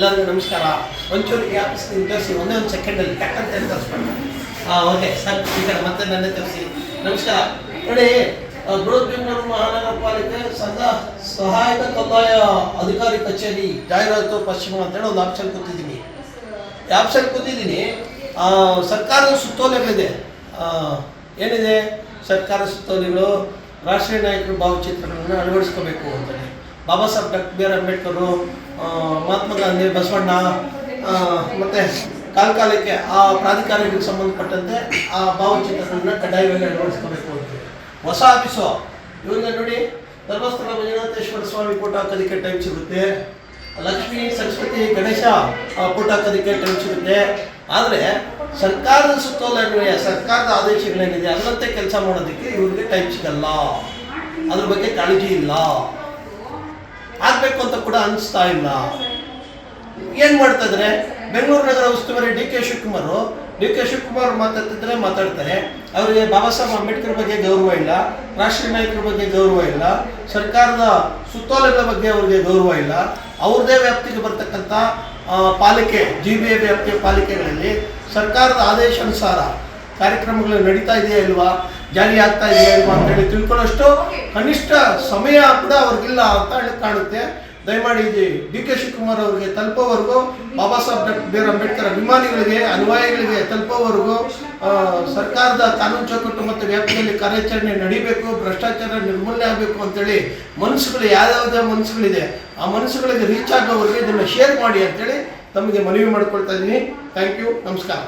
ಎಲ್ಲರಿಗೂ ನಮಸ್ಕಾರ. ಒಂಚೂರು ಯಾಕೆ ತರಿಸಿ ಒಂದೇ ಒಂದು ಸೆಕೆಂಡಲ್ಲಿ ಟಕ್ಕಂತ ತೋರಿಸ್ಬೇಕು ಹಾಂ ಓಕೆ ಸರ್, ಈ ಕಡೆ ಮತ್ತೆ ನನ್ನೇ ತರಿಸಿ. ನಮಸ್ಕಾರ. ನೋಡಿ ಬೃಹತ್ ಬೆಂಗಳೂರು ಮಹಾನಗರ ಪಾಲಿಕೆ ಸದಾ ಸಹಾಯಕ ಕಂದಾಯ ಅಧಿಕಾರಿ ಕಚೇರಿ, ಜಾಹೀರಾತು ಪಶ್ಚಿಮ ಅಂತೇಳಿ ಒಂದು ಆಪ್ಷನ್ ಕೂತಿದ್ದೀನಿ ಈ ಆಪ್ಷನ್ ಕೂತಿದ್ದೀನಿ ಸರ್ಕಾರದ ಸುತ್ತೋಲೆಗಳಿದೆ. ಏನಿದೆ? ಸರ್ಕಾರ ಸುತ್ತೋಲೆಗಳು, ರಾಷ್ಟ್ರೀಯ ನಾಯಕರು ಭಾವಚಿತ್ರಗಳನ್ನು ಅಳವಡಿಸ್ಕೋಬೇಕು ಅಂತೇಳಿ. Baba Saheb doctor B R Ambedkar Mahatma Gandhi, Basavanna ಮತ್ತು ಕಾಲಕಾಲಕ್ಕೆ ಆ ಪ್ರಾಧಿಕಾರಗಳಿಗೆ ಸಂಬಂಧಪಟ್ಟಂತೆ ಆ ಭಾವಚಿತ್ರಗಳನ್ನ ಕಡ್ಡಾಯವಾಗಿ ಅಳವಡಿಸ್ಕೋಬೇಕು ಅಂತ. ಹೊಸ ಆಫೀಸು. ಇವಾಗ ನೋಡಿ ಧರ್ಮಸ್ಥಳ ಮಂಜುನಾಥೇಶ್ವರ ಸ್ವಾಮಿ ಫೋಟೋ ಹಾಕೋದಕ್ಕೆ ಟೈಮ್ ಸಿಗುತ್ತೆ. ಲಕ್ಷ್ಮೀ ಸರಸ್ವತಿ ಗಣೇಶ ಫೋಟೋ ಹಾಕೋದಕ್ಕೆ ಟೈಮ್ ಸಿಗುತ್ತೆ. ಆದರೆ ಸರ್ಕಾರದ ಸುತ್ತೋಲನ್ವಯ ಸರ್ಕಾರದ ಆದೇಶಗಳೇನಿದೆ ಅದರಂತೆ ಕೆಲಸ ಮಾಡೋದಕ್ಕೆ ಇವ್ರಿಗೆ ಟೈಮ್ ಸಿಗಲ್ಲ. ಅದ್ರ ಬಗ್ಗೆ ಕಾಳಜಿ ಇಲ್ಲ. ಆಗ್ಬೇಕು ಅಂತ ಕೂಡ ಅನಿಸ್ತಾ ಇಲ್ಲ. ಏನ್ ಮಾಡ್ತಾ ಇದ್ರೆ? ಬೆಂಗಳೂರು ನಗರ ಉಸ್ತುವಾರಿ D K Shivakumar D K Shivakumar ಮಾತಾಡ್ತಿದ್ರೆ ಮಾತಾಡ್ತಾರೆ. ಅವರಿಗೆ ಬಾಬಾ ಸಾಹೇಬ್ ಅಂಬೇಡ್ಕರ್ ಬಗ್ಗೆ ಗೌರವ ಇಲ್ಲ. ರಾಷ್ಟ್ರೀಯ ನಾಯಕರ ಬಗ್ಗೆ ಗೌರವ ಇಲ್ಲ. ಸರ್ಕಾರದ ಸುತ್ತೋಲೆಗಳ ಬಗ್ಗೆ ಅವರಿಗೆ ಗೌರವ ಇಲ್ಲ. ಅವ್ರದೇ ವ್ಯಾಪ್ತಿಗೆ ಬರ್ತಕ್ಕಂಥ ಪಾಲಿಕೆ ಜಿ ಬಿ ಎ ವ್ಯಾಪ್ತಿಯ ಪಾಲಿಕೆಗಳಲ್ಲಿ ಸರ್ಕಾರದ ಆದೇಶಾನುಸಾರ ಕಾರ್ಯಕ್ರಮಗಳು ನಡೀತಾ ಇದೆಯಾ ಇಲ್ವಾ? ಜಾರಿ ಆಗ್ತಾ ಇದೆ ಅಲ್ವಾ ಅಂತ ಹೇಳಿ ತಿಳ್ಕೊಳ್ಳೋಷ್ಟು ಕನಿಷ್ಠ ಸಮಯ ಕೂಡ ಅವ್ರಿಗಿಲ್ಲ ಅಂತ ಹೇಳಿ ಕಾಣುತ್ತೆ. ದಯಮಾಡಿ ಇದು ಡಿ ಕೆ ಶಿವಕುಮಾರ್ ಅವರಿಗೆ ತಲುಪೋವರೆಗೂ Baba Saheb doctor B R Ambedkar ಅಭಿಮಾನಿಗಳಿಗೆ ಅನುಯಾಯಿಗಳಿಗೆ ತಲುಪೋವರೆಗೂ ಸರ್ಕಾರದ ಕಾನೂನು ಚೌಕಟ್ಟು ಮತ್ತು ವ್ಯಾಪ್ತಿಯಲ್ಲಿ ಕಾರ್ಯಾಚರಣೆ ನಡಿಬೇಕು ಭ್ರಷ್ಟಾಚಾರ ನಿರ್ಮೂಲನೆ ಆಗಬೇಕು ಅಂತೇಳಿ ಮನಸ್ಸುಗಳು ಯಾವ್ಯಾವುದೇ ಮನಸ್ಸುಗಳಿದೆ ಆ ಮನಸ್ಸುಗಳಿಗೆ ರೀಚ್ ಆಗೋವರೆಗೆ ಇದನ್ನು ಶೇರ್ ಮಾಡಿ ಅಂತೇಳಿ ತಮಗೆ ಮನವಿ ಮಾಡ್ಕೊಳ್ತಾ ಇದ್ದೀನಿ. ಥ್ಯಾಂಕ್ ಯು ನಮಸ್ಕಾರ.